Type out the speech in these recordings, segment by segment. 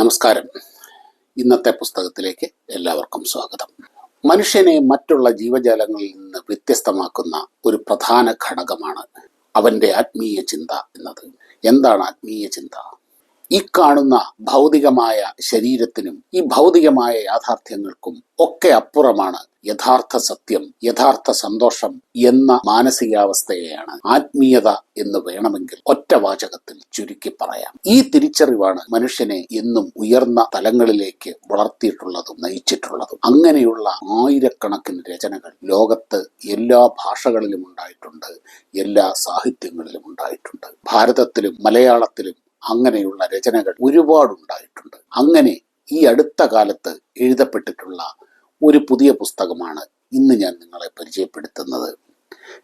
നമസ്കാരം. ഇന്നത്തെ പുസ്തകത്തിലേക്ക് എല്ലാവർക്കും സ്വാഗതം. മനുഷ്യനെ മറ്റുള്ള ജീവജാലങ്ങളിൽ നിന്ന് വ്യത്യസ്തമാക്കുന്ന ഒരു പ്രധാന ഘടകമാണ് അവന്റെ ആത്മീയ ചിന്ത എന്നത്. എന്താണ് ആത്മീയ ചിന്ത? ഈ കാണുന്ന ഭൗതികമായ ശരീരത്തിനും ഈ ഭൗതികമായ യാഥാർത്ഥ്യങ്ങൾക്കും ഒക്കെ അപ്പുറമാണ് യഥാർത്ഥ സത്യം യഥാർത്ഥ സന്തോഷം എന്ന മാനസികാവസ്ഥയെയാണ് ആത്മീയത എന്ന് വേണമെങ്കിൽ ഒറ്റ വാചകത്തിൽ ചുരുക്കി പറയാം. ഈ തിരിച്ചറിവാണ് മനുഷ്യനെ എന്നും ഉയർന്ന തലങ്ങളിലേക്ക് വളർത്തിയിട്ടുള്ളതും നയിച്ചിട്ടുള്ളതും. അങ്ങനെയുള്ള ആയിരക്കണക്കിന് രചനകൾ ലോകത്ത് എല്ലാ ഭാഷകളിലും ഉണ്ടായിട്ടുണ്ട് എല്ലാ സാഹിത്യങ്ങളിലും ഉണ്ടായിട്ടുണ്ട്. ഭാരതത്തിലും മലയാളത്തിലും അങ്ങനെയുള്ള രചനകൾ ഒരുപാടുണ്ടായിട്ടുണ്ട്. അങ്ങനെ ഈ അടുത്ത കാലത്ത് എഴുതപ്പെട്ടിട്ടുള്ള ഒരു പുതിയ പുസ്തകമാണ് ഇന്ന് ഞാൻ നിങ്ങളെ പരിചയപ്പെടുത്തുന്നത്.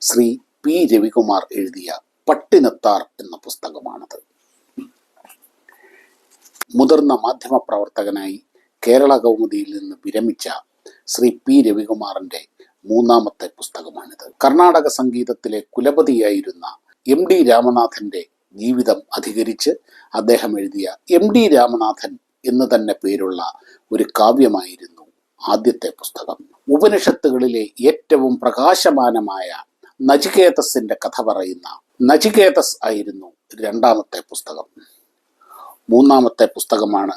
ശ്രീ പി. രവികുമാർ എഴുതിയ പട്ടിനത്താർ എന്ന പുസ്തകമാണത്. മുതിർന്ന മാധ്യമ പ്രവർത്തകനായി കേരള കൗമുദിയിൽ നിന്ന് വിരമിച്ച ശ്രീ പി. രവികുമാറിന്റെ മൂന്നാമത്തെ പുസ്തകമാണിത്. കർണാടക സംഗീതത്തിലെ കുലപതിയായിരുന്ന എം. ഡി. രാമനാഥന്റെ ജീവിതം അധികരിച്ച് അദ്ദേഹം എഴുതിയ എം. ഡി. രാമനാഥൻ എന്ന് തന്നെ പേരുള്ള ഒരു കാവ്യമായിരുന്നു ആദ്യത്തെ പുസ്തകം. ഉപനിഷത്തുകളിലെ ഏറ്റവും പ്രകാശമാനമായ നചികേതസിന്റെ കഥ പറയുന്ന നചികേതസ് ആയിരുന്നു രണ്ടാമത്തെ പുസ്തകം. മൂന്നാമത്തെ പുസ്തകമാണ്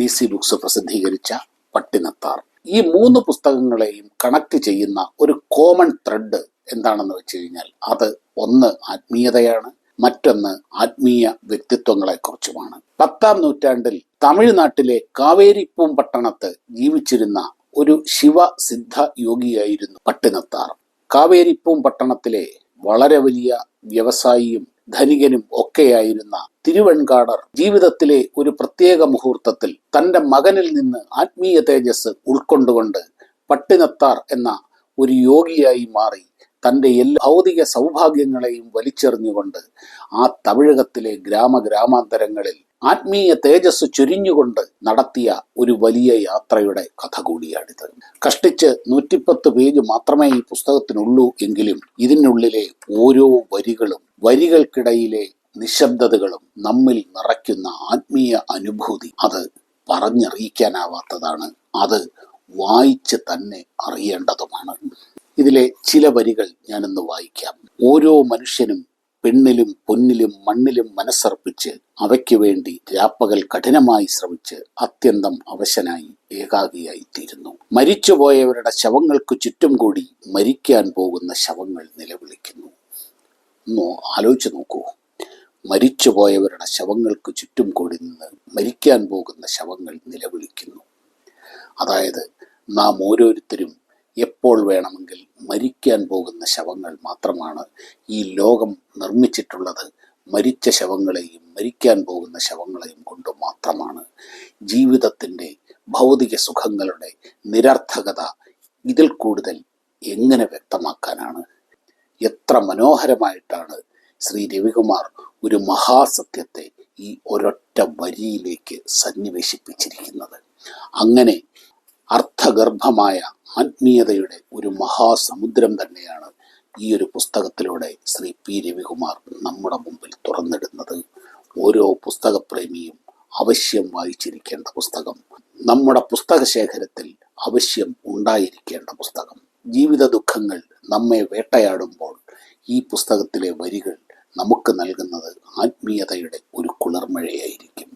ഡി സി ബുക്സ് പ്രസിദ്ധീകരിച്ച പട്ടിനത്താർ. ഈ മൂന്ന് പുസ്തകങ്ങളെയും കണക്ട് ചെയ്യുന്ന ഒരു കോമൺ ത്രെഡ് എന്താണെന്ന് വെച്ച് കഴിഞ്ഞാൽ അത് ഒന്ന് ആത്മീയതയാണ് മറ്റൊന്ന് ആത്മീയ വ്യക്തിത്വങ്ങളെക്കുറിച്ചുമാണ്. പത്താം നൂറ്റാണ്ടിൽ തമിഴ്നാട്ടിലെ കാവേരിപ്പൂം പട്ടണത്ത് ജീവിച്ചിരുന്ന ഒരു ശിവ സിദ്ധ യോഗിയായിരുന്നു പട്ടിനത്താർ കാവേരിപ്പൂം പട്ടണത്തിലെ വളരെ വലിയ വ്യവസായിയും ധനികനും ഒക്കെയായിരുന്ന തിരുവൻകാടർ ജീവിതത്തിലെ ഒരു പ്രത്യേക മുഹൂർത്തത്തിൽ തന്റെ മകനിൽ നിന്ന് ആത്മീയ തേജസ് ഉൾക്കൊണ്ടുകൊണ്ട് പട്ടിനത്താർ എന്ന ഒരു യോഗിയായി മാറി തന്റെ എല്ലാ ഭൗതിക സൗഭാഗ്യങ്ങളെയും വലിച്ചെറിഞ്ഞുകൊണ്ട് ആ തമിഴകത്തിലെ ഗ്രാമഗ്രാമാന്തരങ്ങളിൽ ആത്മീയ തേജസ് ചൊരിഞ്ഞുകൊണ്ട് നടത്തിയ ഒരു വലിയ യാത്രയുടെ കഥ കൂടിയാണിത്. കഷ്ടിച്ച് നൂറ്റിപ്പത്ത് പേജ് മാത്രമേ ഈ പുസ്തകത്തിനുള്ളൂ എങ്കിലും ഇതിനുള്ളിലെ ഓരോ വരികളും വരികൾക്കിടയിലെ നിശബ്ദതകളും നമ്മിൽ നിറയ്ക്കുന്ന ആത്മീയ അനുഭൂതി അത് പറഞ്ഞറിയിക്കാനാവാത്തതാണ്. അത് വായിച്ച് തന്നെ അറിയേണ്ടതുമാണ്. ഇതിലെ ചില വരികൾ ഞാനിന്ന് വായിക്കാം. ഓരോ മനുഷ്യനും പെണ്ണിലും പൊന്നിലും മണ്ണിലും മനസ്സർപ്പിച്ച് അവയ്ക്ക് വേണ്ടി രാപ്പകൽ കഠിനമായി ശ്രമിച്ച് അത്യന്തം അവശനായി ഏകാഗിയായി തീരുന്നു മരിച്ചുപോയവരുടെ ശവങ്ങൾക്ക് ചുറ്റും കൂടി മരിക്കാൻ പോകുന്ന ശവങ്ങൾ നിലവിളിക്കുന്നു. ഒന്ന് ആലോചിച്ച് നോക്കൂ. മരിച്ചുപോയവരുടെ ശവങ്ങൾക്ക് ചുറ്റും കൂടി നിന്ന് മരിക്കാൻ പോകുന്ന ശവങ്ങൾ നിലവിളിക്കുന്നു. അതായത് നാം ഓരോരുത്തരും എപ്പോൾ വേണമെങ്കിൽ മരിക്കാൻ പോകുന്ന ശവങ്ങൾ മാത്രമാണ് ഈ ലോകം നിർമ്മിച്ചിട്ടുള്ളത്. മരിച്ച ശവങ്ങളെയും മരിക്കാൻ പോകുന്ന ശവങ്ങളെയും കൊണ്ട് മാത്രമാണ്. ജീവിതത്തിന്റെ ഭൗതിക സുഖങ്ങളുടെ നിരർത്ഥകത ഇതിൽ കൂടുതൽ എങ്ങനെ വ്യക്തമാക്കാനാണ്? എത്ര മനോഹരമായിട്ടാണ് ശ്രീ രവികുമാർ ഒരു മഹാസത്യത്തെ ഈ ഒരൊറ്റ വരിയിലേക്ക് സന്നിവേശിപ്പിച്ചിരിക്കുന്നത്. അങ്ങനെ അർത്ഥഗർഭമായ ആത്മീയതയുടെ ഒരു മഹാസമുദ്രം തന്നെയാണ് ഈ ഒരു പുസ്തകത്തിലൂടെ ശ്രീ പി രവികുമാർ നമ്മുടെ മുമ്പിൽ തുറന്നിടുന്നത്. ഓരോ പുസ്തകപ്രേമിയും അവശ്യം വായിച്ചിരിക്കേണ്ട പുസ്തകം നമ്മുടെ പുസ്തക ശേഖരത്തിൽ അവശ്യം ഉണ്ടായിരിക്കേണ്ട പുസ്തകം ജീവിത ദുഃഖങ്ങൾ നമ്മെ വേട്ടയാടുമ്പോൾ ഈ പുസ്തകത്തിലെ വരികൾ നമുക്ക് നൽകുന്നത് ആത്മീയതയുടെ ഒരു കുളിർമഴയായിരിക്കും